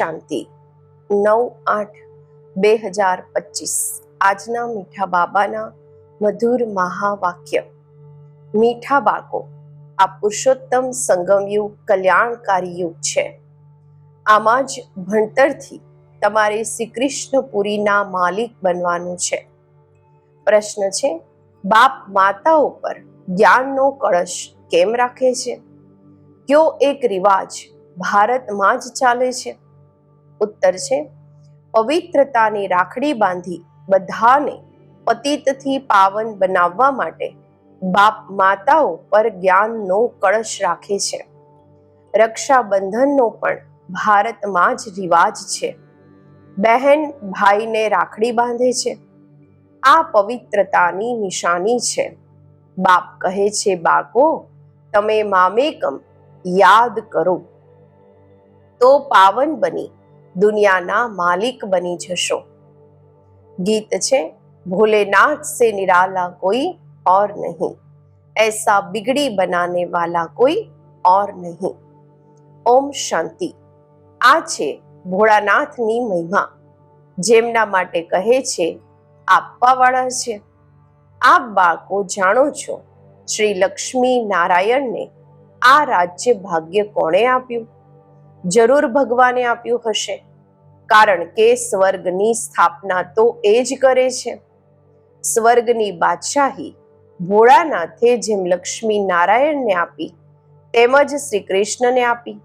શાંતિ. નવ આઠ બે હજાર પચીસ. આજના મીઠા બાબાના મધુર મહાવાક્ય. મીઠા બાળકો, આ પુરુષોત્તમ સંગમ યુગ કલ્યાણકારી યુગ છે. આમાં જ ભણતરથી તમારે શ્રી કૃષ્ણપુરીના માલિક બનવાનું છે. પ્રશ્ન છે, બાપ માતા ઉપર જ્ઞાનનો કળશ કેમ રાખે છે? કયો એક રિવાજ ભારતમાં જ ચાલે છે? ઉત્તર છે. પવિત્રતાની રાખડી બાંધી બધાને પતિતથી પાવન બનાવવા માટે બાપ માતાઓ પર જ્ઞાનનો કળશ રાખે છે. રક્ષાબંધનનો પણ ભારતમાં જ રિવાજ છે. બહેન ભાઈને રાખડી બાંધે છે. આ પવિત્રતાની નિશાની છે. બાપ કહે છે, બાળકો, તમે મામેકમ યાદ કરો. તો પાવન બની. દુનિયાના માલિક બની જશો. ગીત છે, ભોલેનાથ સે નિરાલા કોઈ ઓર નહીં. એસા બિગડી બનાને વાલા કોઈ ઓર નહીં. ઓમ શાંતિ. આ છે ભોળાનાથની મહિમા. જેમના માટે કહે છે, આપવાવાળા છે. આપ બાળકો જાણો છો, શ્રી લક્ષ્મી નારાયણને આ રાજ્ય ભાગ્ય કોણે આપ્યું? જરૂર ભગવાને આપ્યું હશે. કારણ કે સ્વર્ગની સ્થાપના તો એ જ કરે છે. સ્વર્ગની બાદશાહી ભોળાનાથે જેમ લક્ષ્મી નારાયણને આપી, તેમજ શ્રી કૃષ્ણને આપી.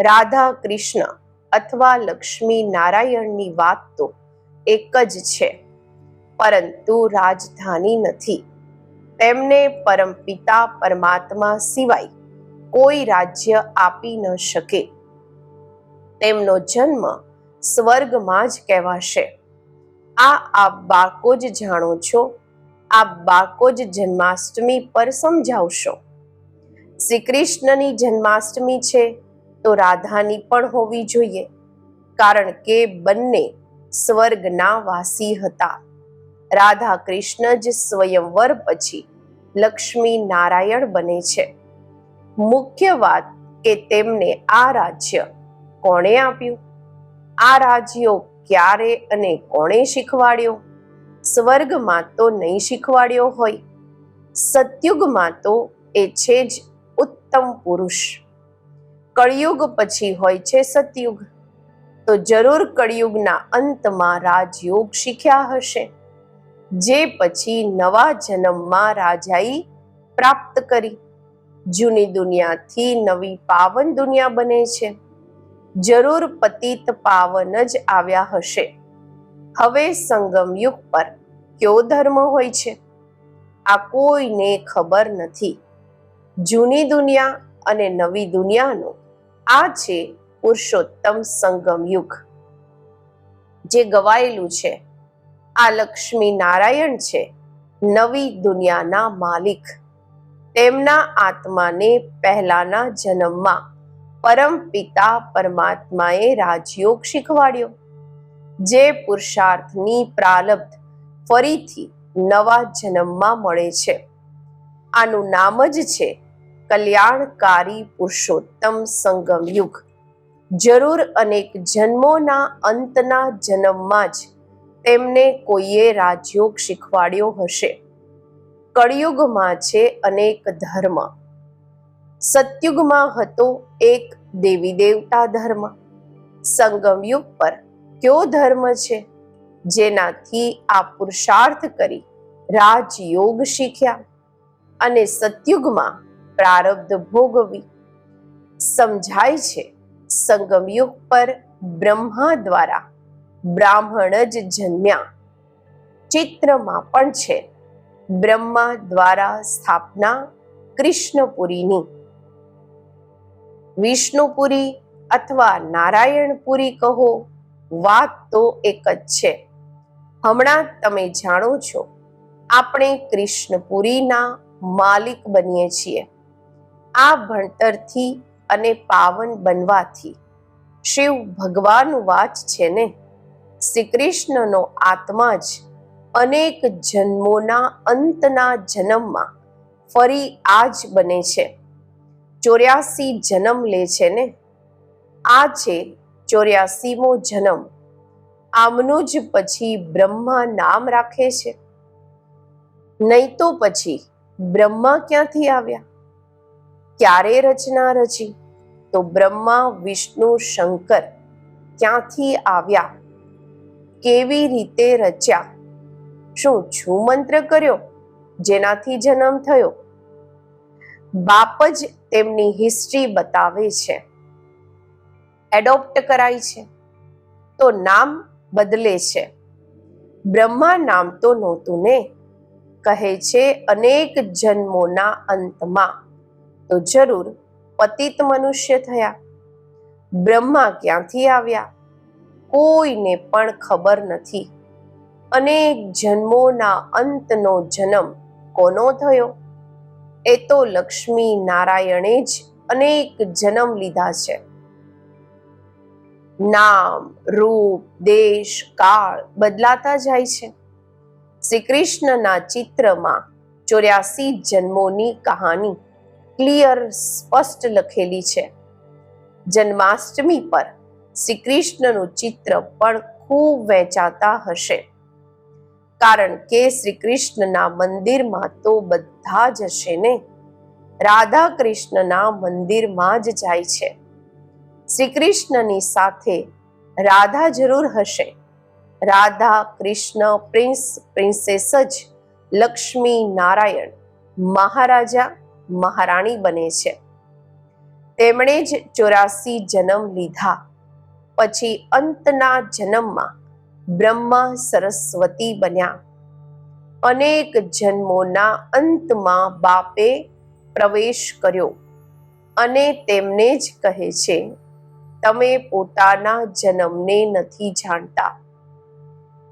રાધા કૃષ્ણ અથવા લક્ષ્મી નારાયણની વાત તો એક જ છે. પરંતુ રાજધાની નથી. તેમને પરમપિતા પરમાત્મા સિવાય કોઈ રાજ્ય આપી ન શકે. તેમનો જન્મ સ્વર્ગમાં જ કહેવાશે. આ આપ બાળકો જ જાણો છો. આપ બાળકો જ જન્માષ્ટમી પર સમજાવશો. શ્રી કૃષ્ણની જન્માષ્ટમી છે તો રાધાની પણ હોવી જોઈએ, કારણ કે બંને સ્વર્ગના વાસી હતા. રાધા કૃષ્ણ જ સ્વયંવર પછી લક્ષ્મી નારાયણ બને છે. મુખ્ય વાત કે તેમને આ રાજ્ય કોણે આપ્યું? આ રાજ્યો ક્યારે અને કોણે શીખવાડ્યો? સ્વર્ગમાં તો નહીં શીખવાડ્યો હોય. સતયુગમાં તો એ છે જ ઉત્તમ પુરુષ. કળિયુગ પછી હોય છે સતયુગ. તો જરૂર કળિયુગના અંતમાં રાજયોગ શીખ્યા હશે. જે પછી નવા જન્મમાં રાજાઈ પ્રાપ્ત કરી. જૂની દુનિયાથી નવી પાવન દુનિયા બને છે. જરૂર પતિત પાવન જ આવ્યા હશે. હવે સંગમ યુગ પર કયો ધર્મ હોય છે? આ કોઈને ખબર નથી. જૂની દુનિયા અને નવી દુનિયાનો આ છે પુરુષોત્તમ સંગમ યુગ. જે ગવાયેલું છે, આ લક્ષ્મી નારાયણ છે નવી દુનિયાના માલિક. તેમના આત્માને પહેલાના જન્મમાં પરમ પિતા પરમાત્માએ રાજયોગ શીખવાડ્યો. જે પુરુષાર્થની પ્રાલબ્ધ ફરીથી નવા જન્મમાં મળે છે. આનું નામ જ છે કલ્યાણકારી પુરુષોત્તમ સંગમ યુગ. જરૂર અનેક જન્મોના અંતના જન્મમાં જ તેમને કોઈએ રાજયોગ શીખવાડ્યો હશે. કળિયુગમાં છે અનેક ધર્મ. સતયુગમાં હતો એક દેવી દેવતા ધર્મ. સંગમ યુગ પર કયો ધર્મ છે? જેનાથી આ પુરુષાર્થ કરી રાજયોગ શીખ્યા અને સતયુગમાં પ્રારબ્ધ ભોગવી. સમજાય છે સંગમ યુગ પર બ્રહ્મા દ્વારા બ્રાહ્મણ જ જન્મ્યા. ચિત્રમાં પણ છે, બ્રહ્મા દ્વારા સ્થાપના કૃષ્ણપુરીની. વિષ્ણુપુરી અથવા નારાયણપુરી કહો, વાત તો એક જ છે. હમણાં તમે જાણો છો, આપણે કૃષ્ણપુરીના માલિક બનીએ છીએ. આ ભણતરથી અને પાવન બનવાથી શિવ ભગવાન વાચ છે ને? શ્રી કૃષ્ણનો આત્મા જ અનેક જન્મોના અંતના જન્મમાં ફરી આ જ બને છે. ચોર્યાસી જન્મ લે છે ને? આ છે ચોર્યાસીમો જન્મ. આમનું જ પછી બ્રહ્મા નામ રાખે છે. નહીં તો પછી બ્રહ્મા ક્યાંથી આવ્યા? ક્યારે રચના રચી? તો બ્રહ્મા, વિષ્ણુ, શંકર ક્યાંથી આવ્યા? કેવી રીતે રચ્યા? શું છું મંત્ર કર્યો? જેનાથી જન્મ થયો? બાપ જ તેમની હિસ્ટ્રી બતાવે છે. એડોપ્ટ કરાય છે. તો નામ બદલે છે. બ્રહ્મા નામ તો નહોતું ને? કહે છે અનેક જન્મોના અંતમાં. તો જરૂર પતિત મનુષ્ય થયા. બ્રહ્મા ક્યાંથી આવ્યા? કોઈને પણ ખબર નથી. અનેક જન્મોના અંતનો જન્મ કોનો થયો? એ તો લક્ષ્મી નારાયણે જ અનેક જન્મ લીધા છે. નામ, રૂપ, દેશ, કાળ બદલાતા જાય છે. શ્રી કૃષ્ણના ચિત્રમાં ચોર્યાસી જન્મોની કહાની ક્લિયર સ્પષ્ટ લખેલી છે. જન્માષ્ટમી પર શ્રી કૃષ્ણનું ચિત્ર પણ ખૂબ વહેંચાતા હશે. કારણ કે શ્રી કૃષ્ણના મંદિરમાં તો બધા જ હશે ને? રાધા કૃષ્ણના મંદિરમાં જ જાય છે. શ્રી કૃષ્ણની સાથે રાધા જરૂર હશે. રાધા કૃષ્ણ પ્રિન્સ, પ્રિન્સેસ જ લક્ષ્મી નારાયણ મહારાજા, મહારાણી બને છે. તેમણે જ ચોરાસી જન્મ લીધા. પછી અંતના જન્મમાં બ્રહ્મા સરસ્વતી બન્યા. અનેક જન્મોના અંતમાં બાપે પ્રવેશ કર્યો અને તેમને જ કહે છે, તમે પોતાના જન્મને નથી જાણતા.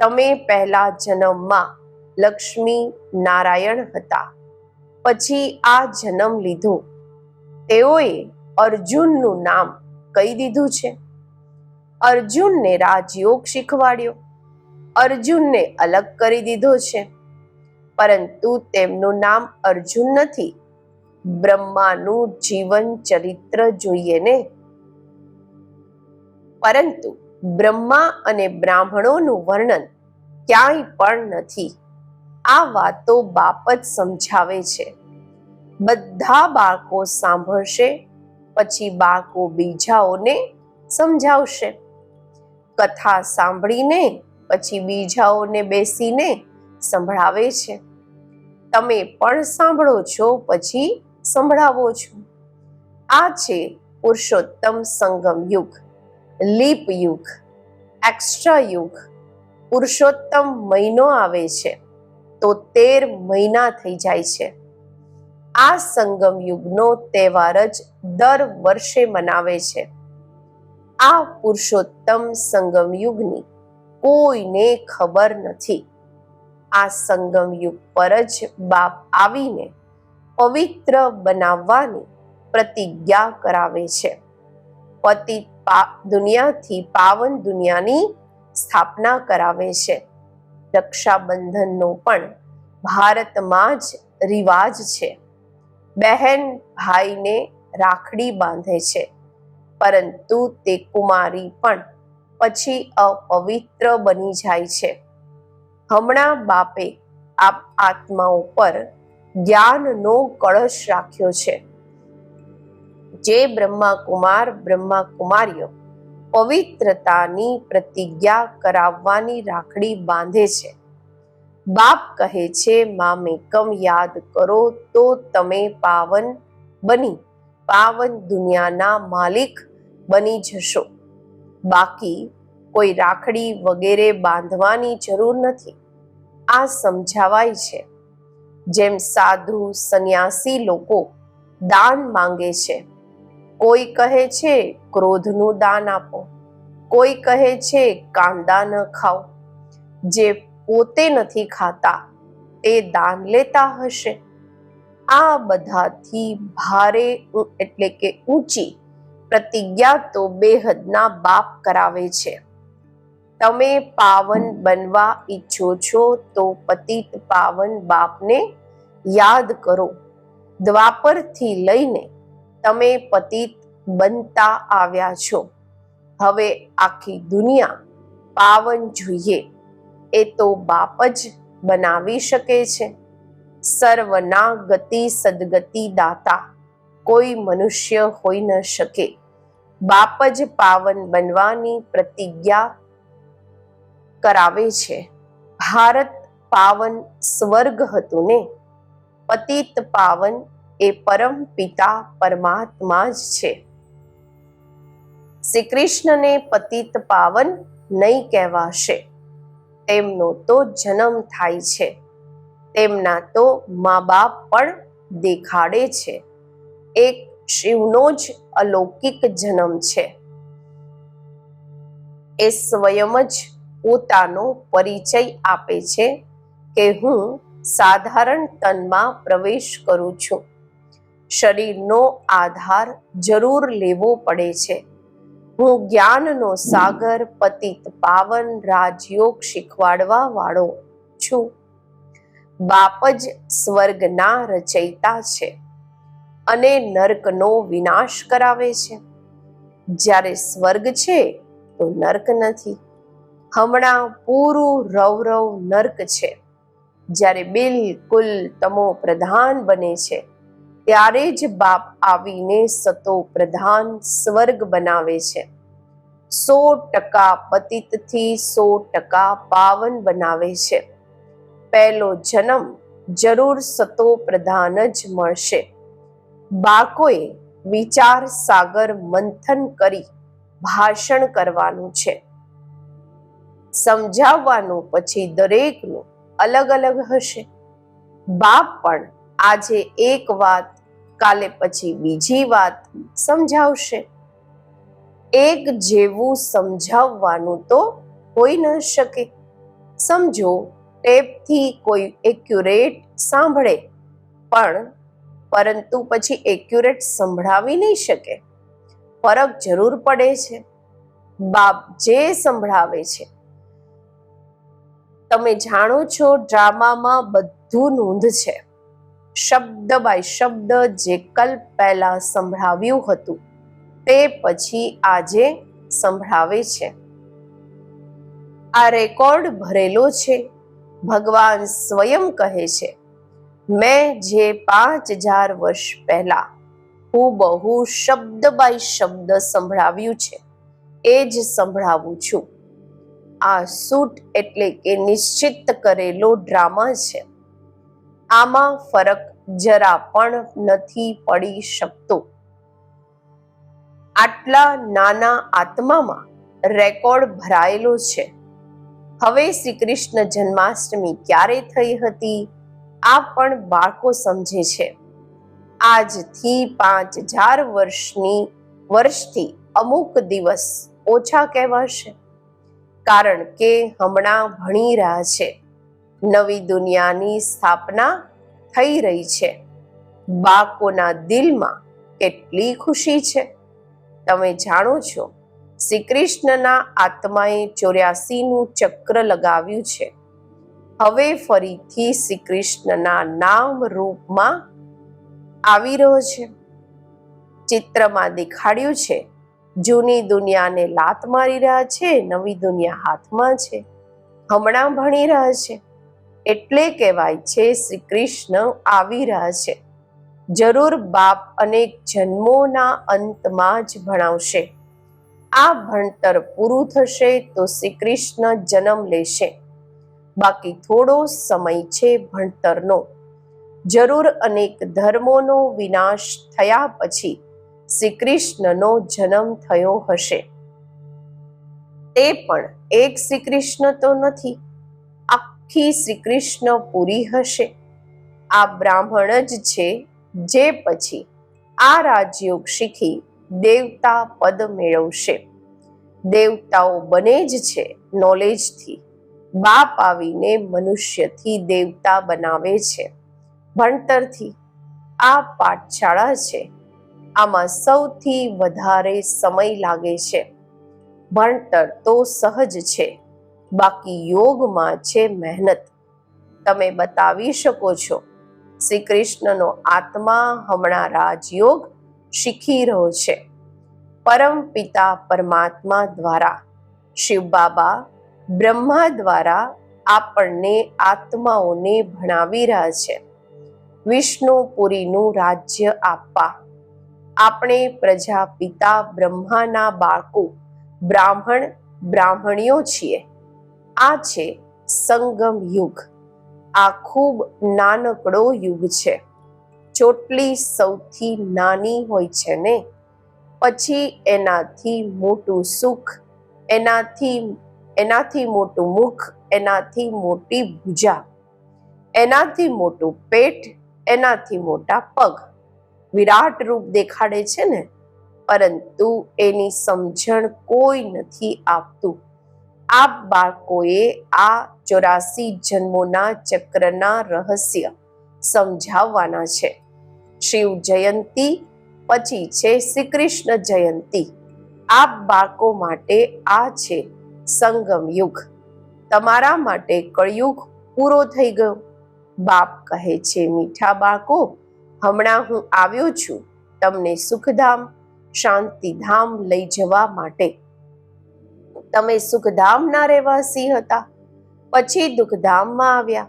તમે પહેલા જન્મમાં લક્ષ્મી નારાયણ હતા, પછી આ જન્મ લીધો. તેઓએ અર્જુનનું નામ કહી દીધું છે. અર્જુનને રાજયોગ શીખવાડ્યો. અર્જુનને અલગ કરી દીધો છે. પરંતુ તેમનું નામ અર્જુન નથી. બ્રહ્માનું જીવન ચરિત્ર જોઈએ ને? પરંતુ બ્રહ્મા અને બ્રાહ્મણોનું વર્ણન ક્યાંય પણ નથી. આ વાતો બાપ જ સમજાવે છે. બધા બાળકો સાંભળશે, પછી બાળકો બીજાઓને સમજાવશે. કથા સાંભળીને પછી બીજાઓને બેસીને સંભળાવે છે. તમે પણ સાંભળો છો, પછી સંભળાવો છો. આ છે પુરુષોત્તમ સંગમ યુગ, લીપ યુગ, એક્સ્ટ્રા યુગ. પુરુષોત્તમ મહિનો આવે છે, તો તેર મહિના થઈ જાય છે. આ સંગમ યુગનો તહેવાર જ દર વર્ષે મનાવે છે. આ પુરુષોત્તમ સંગમ યુગની કોઈને ખબર નથી. આ સંગમ યુગ પર જ બાપ આવીને પવિત્ર બનાવવાની પ્રતિજ્ઞા કરાવે છે. પતિ દુનિયાથી પાવન દુનિયાની સ્થાપના કરાવે છે. રક્ષાબંધનનો પણ ભારતમાં જ રિવાજ છે. બહેન ભાઈને રાખડી બાંધે છે. પરંતુ તે કુમારી પણ પછી અપવિત્ર બની જાય છે. હમણાં બાપે આપ આત્માઓ પર જ્ઞાનનો કળશ રાખ્યો છે. જે બ્રહ્મા કુમાર બ્રહ્મા કુમારીઓ પવિત્રતાની પ્રતિજ્ઞા કરાવવાની રાખડી બાંધે છે. બાપ કહે છે મામેકમ યાદ કરો તો તમે પાવન બની, પાવન દુનિયાના માલિક બની જશો. બાકી કોઈ રાખડી વગેરે બાંધવાની જરૂર નથી. આ સમજાવાય છે. જેમ સાધુ, સંન્યાસી લોકો દાન માંગે છે. કોઈ કહે છે, ક્રોધનું દાન આપો. કોઈ કહે છે, કાંદા ન ખાઓ. જે પોતે નથી ખાતા, તે દાન લેતા હશે. આ બધાથી ભારે એટલે કે ઊંચી પ્રતિજ્ઞા તો બેહદના બાપ કરાવે છે. તમે પાવન બનવા ઈચ્છો છો તો પતિત પાવન બાપને યાદ કરો. દ્વાપરથી લઈને તમે પતિત બનતા આવ્યા છો. હવે આખી દુનિયા પાવન જોઈએ. એ તો બાપ જ બનાવી શકે છે. સર્વના ગતિ સદગતિ દાતા કોઈ મનુષ્ય હોઈ ન શકે. બાપ જ પાવન બનવાની પ્રતિજ્ઞા કરાવે છે. ભારત પાવન સ્વર્ગ હતું ને? પતિત પાવન એ પરમ પિતા પરમાત્મા જ છે. શ્રી કૃષ્ણને પતિત પાવન નહીં કહેવાશે. તેમનો તો જન્મ થાય છે. તેમના તો મા બાપ પણ દેખાડે છે. એક શિવનો જ અલૌકિક જન્મ છે. એ સ્વયં જ પોતાનો પરિચય આપે છે કે હું સાધારણ તનમાં પ્રવેશ કરું છું. શરીરનો આધાર જરૂર લેવો પડે છે. હું જ્ઞાનનો સાગર, પતિત પાવન, રાજયોગ શીખવાડવા વાળો છું. બાપ જ સ્વર્ગના રચયિતા છે. અને નર્કનો વિનાશ કરાવે છે. જ્યારે સ્વર્ગ છે, તો નર્ક નથી. હમણાં પૂરું રવરવ નર્ક છે. જ્યારે બિલકુલ તમો પ્રધાન બને છે, ત્યારે જ બાપ આવીને સતો પ્રધાન સ્વર્ગ બનાવે છે. સો ટકા પતિતથી સો ટકા પાવન બનાવે છે. પહેલો જન્મ જરૂર સતો પ્રધાન જ મળશે. બાળકોએ વિચાર સાગર મંથન કરી ભાષણ કરવાનું છે. સમજાવવાનું પછી દરેકનું અલગ અલગ હશે. બાપ પણ આજે એક વાત, કાલે પછી બીજી વાત સમજાવશે. એક જેવું સમજાવવાનું તો હોઈ ન શકે. સમજો, ટેપથી કોઈ એક્યુરેટ સાંભળે. પણ પરંતુ પછી એક્યુરેટ સંભળાવી નહીં શકે. ફરક જરૂર પડે છે. બાપ જે સંભળાવે છે. તમે જાણો છો ડ્રામામાં બધું નોંધ છે. શબ્દ બાય શબ્દ જે કલ્પ પહેલા સંભળાવ્યું હતું, તે પછી આજે સંભળાવે છે. આ રેકોર્ડ ભરેલો છે. ભગવાન સ્વયં કહે છે. મેં જે પાંચ હજાર વર્ષ પહેલા બહુ શબ્દ બાય શબ્દ સંભળાવ્યું છે, એ જ સંભળાવું છું. આ સૂટ એટલે કે નિશ્ચિત કરેલો ડ્રામા છે. આમાં ફરક જરા પણ નથી પડી શકતો. આટલા નાના આત્મામાં રેકોર્ડ ભરાયેલો છે. હવે શ્રી કૃષ્ણ જન્માષ્ટમી ક્યારે થઈ હતી? આ પણ બાળકો સમજે છે. આજથી પાંચ હજાર વર્ષની, વર્ષથી અમુક દિવસ ઓછા કહેવાશે. કારણ કે હમણાં ભણી રહ્યા છે. નવી દુનિયાની સ્થાપના થઈ રહી છે. બાળકોના દિલમાં કેટલી ખુશી છે. તમે જાણો છો, શ્રી કૃષ્ણના આત્માએ ચોર્યાસીનું ચક્ર લગાવ્યું છે. હવે ફરીથી શ્રી કૃષ્ણના નામ રૂપમાં આવી રહ્યો છે. ચિત્રમાં દેખાડ્યું છે, જૂની દુનિયાને લાત મારી રહ્યા છે, નવી દુનિયા હાથમાં છે, હમણાં ભણી રહ્યા છે. એટલે કહેવાય છે શ્રી કૃષ્ણ આવી રહ્યા છે. જરૂર બાપ અનેક જન્મોના અંતમાં જ ભણાવશે. આ ભણતર પૂરું થશે તો શ્રી કૃષ્ણ જન્મ લેશે. બાકી થોડો સમય છે ભણતરનો. જરૂર અનેક ધર્મોનો વિનાશ થયા પછી શ્રી કૃષ્ણનો જન્મ થયો હશે. તે પણ એક શ્રી કૃષ્ણ તો નથી. આખી શ્રી કૃષ્ણ પૂરી હશે. આ બ્રાહ્મણ જ છે જે પછી આ રાજયોગ શીખી દેવતા પદ મેળવશે. દેવતાઓ બને જ છે નોલેજથી બાપ આવીને મનુષ્યથી દેવતા બનાવે છે. ભણતરથી આ પાઠશાળા છે. આમાં સૌથી વધારે સમય લાગે છે. ભણતર તો સહજ છે. બાકી યોગમાં છે મહેનત. તમે બતાવી શકો છો. શ્રી કૃષ્ણનો આત્મા હમણાં રાજયોગ શીખી રહ્યો છે. પરમ પિતા પરમાત્મા દ્વારા શિવ બાબા બ્રહ્મા દ્વારા આપણને આત્માઓને ભણાવી રહ્યા છે. વિષ્ણુપુરીનું રાજ્ય આપવા. આપણે પ્રજાપિતા બ્રહ્માના બાળકો, બ્રાહ્મણ, બ્રાહ્મણીઓ છીએ. આ છે સંગમ યુગ. આ ખૂબ નાનકડો યુગ છે. ચોટલી સૌથી નાની હોય છે ને? પછી એનાથી મોટું સુખ, એનાથી એનાથી મોટું મુખ, એનાથી મોટી ભુજા, એનાથી મોટું પેટ, એનાથી મોટા પગ. વિરાટ રૂપ દેખાડે છે ને? પરંતુ એની સમજણ કોઈ નથી આપતું. આપ બાળકોએ આ ચોરાસી જન્મોના ચક્રના રહસ્ય સમજાવવાના છે. શિવ જયંતી પછી છે શ્રી કૃષ્ણ જયંતી. આપ બાળકો માટે આ છે સંગમ યુગ. તમારા માટે કળયુગ પૂરો થઈ ગયો. બાપ કહે છે, મીઠા બાળકો, હમણાં હું આવ્યો છું. તમને સુખધામ, શાંતિધામ લઈ જવા માટે. તમે સુખધામના રહેવાસી હતા. પછી દુઃખધામમાં આવ્યા.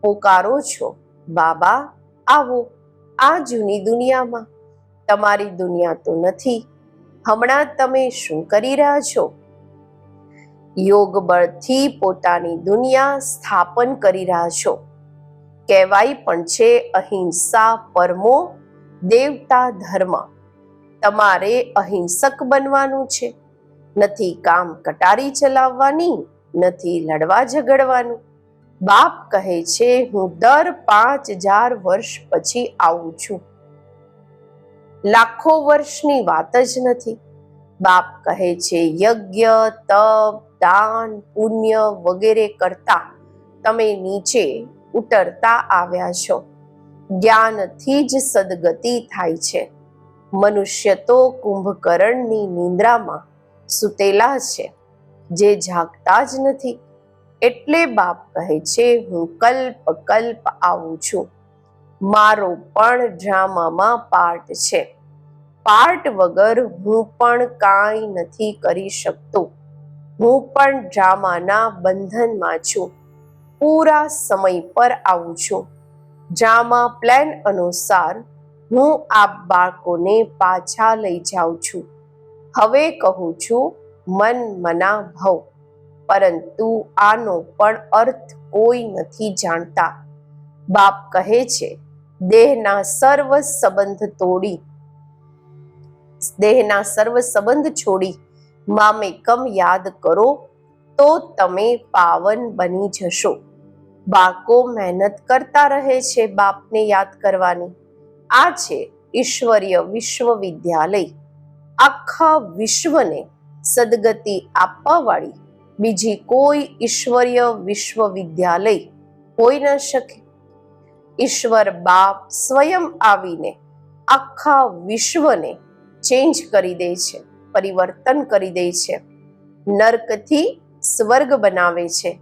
પોકારો છો. બાબા, આવો. આ જૂની દુનિયામાં. તમારી દુનિયા તો નથી. હમણાં તમે શું કરી રહ્યા છો? યોગ બળથી પોતાની દુનિયા સ્થાપન કરી રહ્યા છો. કહેવાય પણ છે, અહિંસા પરમો દેવતા ધર્મ. તમારે અહિંસક બનવાનું છે. નથી કામ કટારી ચલાવવાની, નથી લડવા ઝઘડવાનું. બાપ કહે છે, હું દર પાંચ હજાર વર્ષ પછી આવું છું. લાખો વર્ષની વાત જ નથી. બાપ કહે છે, યજ્ઞ, તપ દાન, પુણ્ય વગેરે કરતા તમે નીચે ઉતરતા આવ્યા છો. જ્ઞાનથી જ સદગતિ થાય છે. મનુષ્ય તો કુંભકર્ણની નિંદ્રામાં સૂતેલા છે. જે જાગતા જ નથી. એટલે બાપ કહે છે, હું કલ્પ કલ્પ આવું છું. મારો પણ ડ્રામામાં પાર્ટ છે. પાર્ટ વગર હું પણ કાંઈ નથી કરી શકતો. હું પણ ડ્રામાના બંધનમાં છું. પૂરા સમય પર આવું છું. ડ્રામા પ્લાન અનુસાર હું આ બાળકોને પાછા લઈ જાઉં છું. હવે કહું છું, મન મના ભવ પરંતુ આનો પણ અર્થ કોઈ નથી જાણતા. બાપ કહે છે, દેહના સર્વ સંબંધ તોડી. દેહના સર્વ સંબંધ છોડી. મામેકમ યાદ કરો, તો તમે પાવન બની જશો. બાળકો મહેનત કરતા રહે છે બાપને યાદ કરવાની. આ છે ઈશ્વરીય વિશ્વવિદ્યાલય. આખા વિશ્વને સદગતિ આપવાવાળી બીજી કોઈ ઈશ્વરીય વિશ્વવિદ્યાલય હોઈ ન શકે. ઈશ્વર બાપ સ્વયં આવીને આખા વિશ્વને ચેન્જ કરી દે છે. પરિવર્તન કરી દે છે. નર્કથી સ્વર્ગ બનાવે છે.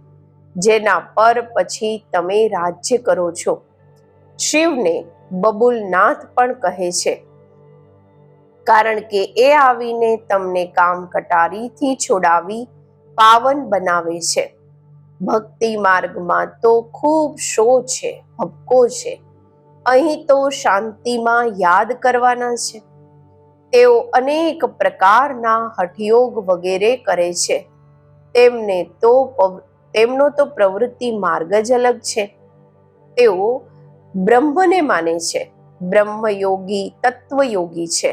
જેના પર પછી તમે રાજ્ય કરો છો. શિવને બબુલનાથ પણ કહે છે. કારણ કે એ આવીને તમને કામ કટારીથી છોડાવી પાવન બનાવે છે. ભક્તિ માર્ગમાં તો ખૂબ શો છે હબકો છે. અહીં તો શાંતિમાં યાદ કરવાના છે. તેઓ અનેક પ્રકારના હઠયોગ વગેરે કરે છે. તેમને તો તેમનો તો પ્રવૃત્તિ માર્ગ જ અલગ છે. તેઓ બ્રહ્મને માને છે. બ્રહ્મયોગી, તત્વયોગી છે.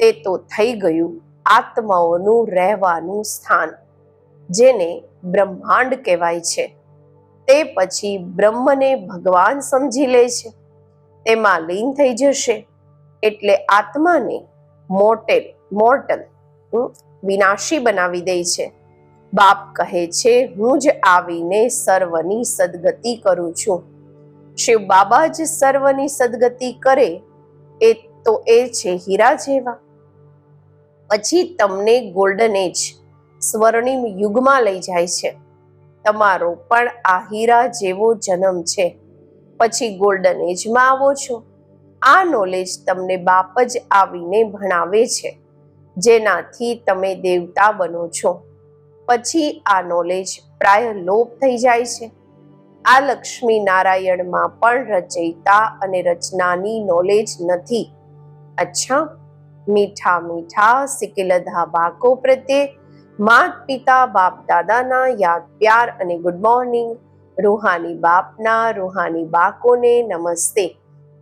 તે તો થઈ ગયું આત્માઓનું રહેવાનું સ્થાન, જેને બ્રહ્માંડ કહેવાય છે. તે પછી બ્રહ્મને ભગવાન સમજી લે છે. તેમાં લીન થઈ જશે. એટલે આત્માને મોટેલ મોર્ટલ વિનાશી બનાવી દે છે. બાપ કહે છે, હું જ આવીને સર્વની સદગતિ કરું છું. શિવ બાબા જ સર્વની સદગતિ કરે, એ તો એ છે હીરા જેવા. પછી તમને ગોલ્ડન એજ સ્વર્ણિમ યુગમાં લઈ જાય છે. તમારો પણ આ હીરા જેવો જન્મ છે. પછી ગોલ્ડન એજમાં આવો છો. આ નોલેજ તમને બાપ જ આવીને ભણાવે છે. જેનાથી તમે દેવતા બનો છો. પછી આ નોલેજ પ્રાય લોપ થઈ જાય છે. આ લક્ષ્મી નારાયણમાં પણ રચયિતા અને રચનાની નોલેજ નથી. અચ્છા, મીઠા મીઠા સિકિલધા બાકો પ્રત્યે માત પિતા, બાપ દાદાના યાદ પ્યાર અને ગુડ મોર્નિંગ રૂહાની બાપના, રૂહાની બાકોને નમસ્તે.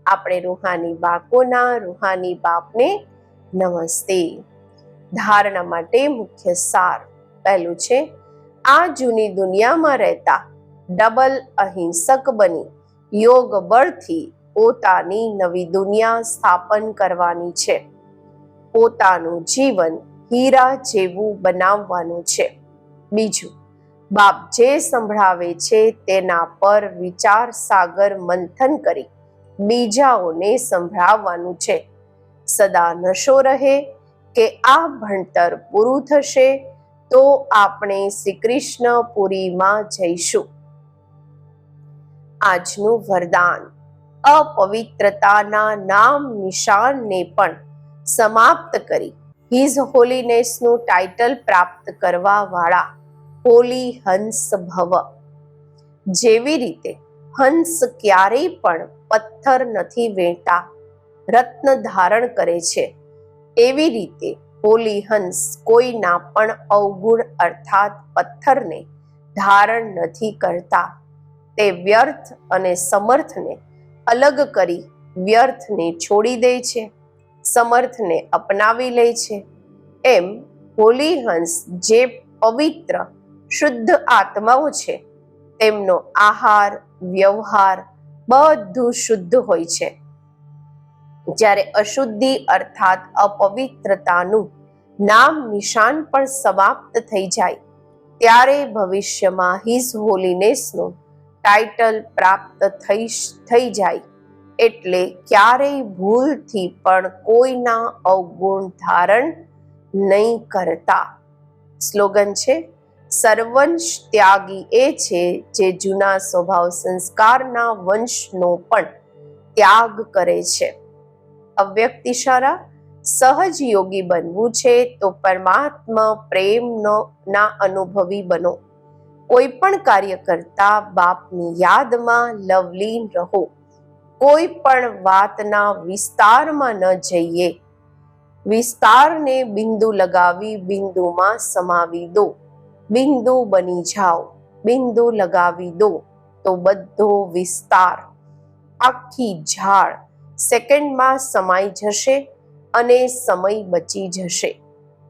આપણે રૂહાની બાકોના રૂહાની બાપને નમસ્તે. ધારણા માટે મુખ્ય સાર પહેલું છે, આ જૂની દુનિયામાં રહેતા ડબલ અહિંસક બની, યોગ બળથી પોતાની નવી દુનિયા સ્થાપન કરવાની છે. પોતાનું જીવન હીરા જેવું બનાવવાનું છે. બીજું, બાપ જે સંભળાવે છે તેના પર વિચાર સાગર મંથન કરી. બીજાઓને સંભળાવવાનું છે. સદા નશો રહે કે આ ભણતર પૂરું થશે, તો આપણે શ્રી કૃષ્ણપુરીમાં જઈશું. આજનું વરદાન, અપવિત્રતાના નામ નિશાનને પણ સમાપ્ત કરી. હિઝ હોલીનેસનું ટાઇટલ પ્રાપ્ત કરવા વાળા હોલી હંસ ભવ. જેવી રીતે હંસ ક્યારેય પણ પથ્થર નથી વેંટા રત્ન ધારણ કરે છે. એવી રીતે હોલી હંસ કોઈના પણ અવગુણ અર્થાત પથ્થરને ધારણ નથી કરતા. તે વ્યર્થ અને સમર્થને અલગ કરી વ્યર્થને છોડી દે છે, સમર્થને અપનાવી લે છે. એમ હોલી હંસ જે પવિત્ર, શુદ્ધ આત્માઓ છે તેમનો આહાર, વ્યવહાર બધું શુદ્ધ હોય છે. જ્યારે અશુદ્ધિ અર્થાત અપવિત્રતાનું નામ નિશાન પણ સમાપ્ત થઈ જાય, ત્યારે ભવિષ્યમાં હિઝ હોલીનેસનું ટાઇટલ પ્રાપ્ત થઈ થઈ જાય. એટલે ક્યારેય ભૂલથી પણ કોઈના અવગુણ ધારણ નહીં કરતા. સ્લોગન છે સર્વંશ ત્યાગી એ છે જે જૂના સ્વભાવ સંસ્કારના વંશનો પણ ત્યાગ કરે છે. અવ્યક્ત ઇશારા સહજ યોગી બનવું છે તો પરમાત્મા પ્રેમનો ના અનુભવી બનો. કોઈ પણ કાર્ય કરતા બાપની યાદમાં લવલીન રહો. કોઈ પણ વાતના વિસ્તારમાં ન જઈએ. વિસ્તારને બિંદુ લગાવી બિંદુમાં સમાવી દો. બિંદુ બની જાઓ, બિંદુ લગાવી દો, તો બધો વિસ્તાર, આખી ઝાડ સેકન્ડમાં સમાઈ જશે અને સમય બચી જશે.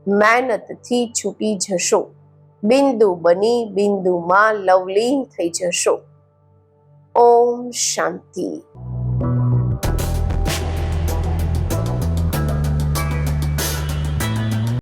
મહેનતથી છૂટી જશો. બિંદુ બની બિંદુમાં લવલીન થઈ જશો. ઓમ શાંતિ.